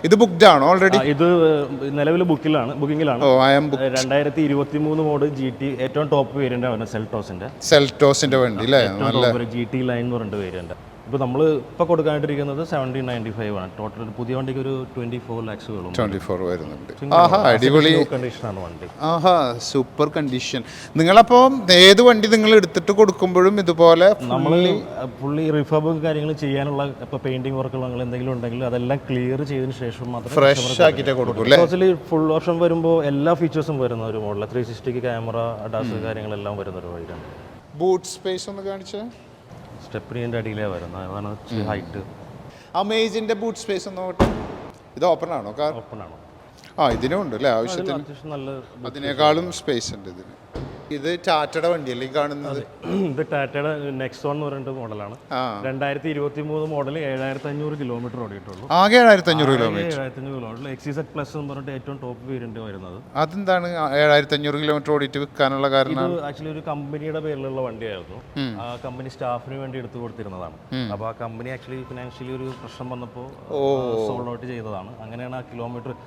ഇത് ബുക്ക്ഡ് ആണോ ഓൾറെഡി ഇത് നിലവിൽ ബുക്കിലാണ് ബുക്കിംഗിലാണ് ഓ ഐ എം രണ്ടായിരത്തി ഇരുപത്തി മൂന്ന് മോഡ് ജി ടി ഏറ്റവും ടോപ്പ് വേരിയന്റ് ആണ് സെൽറ്റോസിന്റെ സെൽറ്റോസിന്റെ വണ്ടി അല്ലേ നല്ല ജി ടി ലൈൻ എന്ന് പറഞ്ഞിട്ട് വേരിയന്റ് ഇപ്പോൾ നമ്മൾ ഇപ്പോൾ കൊടുക്കാനായിട്ടിരിക്കുന്നത് സെവന്റീൻ നയന്റി ഫൈവ് ആണ്. ടോട്ടൽ ഒരു പുതിയ വണ്ടിക്ക് ഒരു ട്വന്റി ഫോർ ലാക്സ് വേണം ട്വന്റി ഫോർ വരുന്നുണ്ട് ആഹാ അടിപൊളി. കണ്ടീഷനാണ് വണ്ടി. ആഹാ സൂപ്പർ കണ്ടീഷൻ നിങ്ങളപ്പോൾ ഏത് വണ്ടി നിങ്ങൾ എടുത്തിട്ട് കൊടുക്കുമ്പോഴും ഇതുപോലെ നമ്മൾ ഫുള്ളി റിഫബ് കാര്യങ്ങൾ ചെയ്യാനുള്ള ഇപ്പോൾ പെയിന്റിംഗ് വർക്കുകൾ അങ്ങനെ എന്തെങ്കിലും ഉണ്ടെങ്കിൽ അതെല്ലാം ക്ലിയർ ചെയ്തതിന് ശേഷം മാത്രം ഫ്രഷ് ആക്കിയിട്ട് കൊടുക്കും ഫുൾ ഓപ്ഷൻ വരുമ്പോൾ എല്ലാ ഫീച്ചേഴ്സും വരുന്ന ഒരു മോഡൽ ത്രീ സിക്സ്റ്റിക്ക് ക്യാമറ അഡാസ് കാര്യങ്ങളെല്ലാം വരുന്ന ഒരു വഴിയാണ്. ബൂട്ട് സ്പേസ് ഒന്ന് കാണിച്ചേ. സ്റ്റെപ്പിനിന്റെ അടിയിലേ വരുന്നത്. അതാണ് ഹൈറ്റ് അമേജിന്റെ ബൂട്ട് സ്പേസ് ഒന്ന് നോക്കട്ടെ ഇത് ഓപ്പൺ ആണോ കാർ ഓപ്പൺ ആണോ? ആ ഇതിനും ഉണ്ട് അല്ലേ? ആവശ്യത്തിന് അത്യാവശ്യം നല്ല അതിനേക്കാളും സ്പേസ് ഉണ്ട് ഇതിന്. ഇത് ടാറ്റയുടെ വണ്ടിയല്ലേ ഈ കാണുന്നത്? ഇത് ടാറ്റയുടെ നെക്സോൺ എന്ന് പറഞ്ഞിട്ട് മോഡലാണ്. രണ്ടായിരത്തി ഇരുപത്തി മൂന്ന് മോഡൽ ഏഴായിരത്തി അഞ്ഞൂറ് കിലോമീറ്റർ ഓടിയിട്ടുള്ളൂ. ആകെ ഏഴായിരത്തി അഞ്ഞൂറ് കിലോമീറ്റർ. ഏഴായിരത്തി അഞ്ഞൂറ് കിലോമീറ്റർ എക്സിസെറ്റ് പ്ലസ് എന്ന് പറഞ്ഞിട്ട് ഏറ്റവും ടോപ്പ് വേരിയന്റ് വരുന്നത്. അതെന്താണ്? ഏഴായിരത്തി അഞ്ഞൂറ് കിലോമീറ്റർ ഓടിയിട്ട് വിൽക്കാനുള്ള കാരണം ആക്ച്വലി ഒരു കമ്പനിയുടെ പേരിലുള്ള വണ്ടിയായിരുന്നു. ആ കമ്പനി സ്റ്റാഫിന് വേണ്ടി എടുത്തു കൊടുത്തിരുന്നതാണ്. അപ്പോൾ ആ കമ്പനി ആക്ച്വലി ഫിനാൻഷ്യലി ഒരു പ്രശ്നം വന്നപ്പോൾ സോൾഡ് ഔട്ട് ചെയ്തതാണ്. അങ്ങനെയാണ് ആ കിലോമീറ്റർ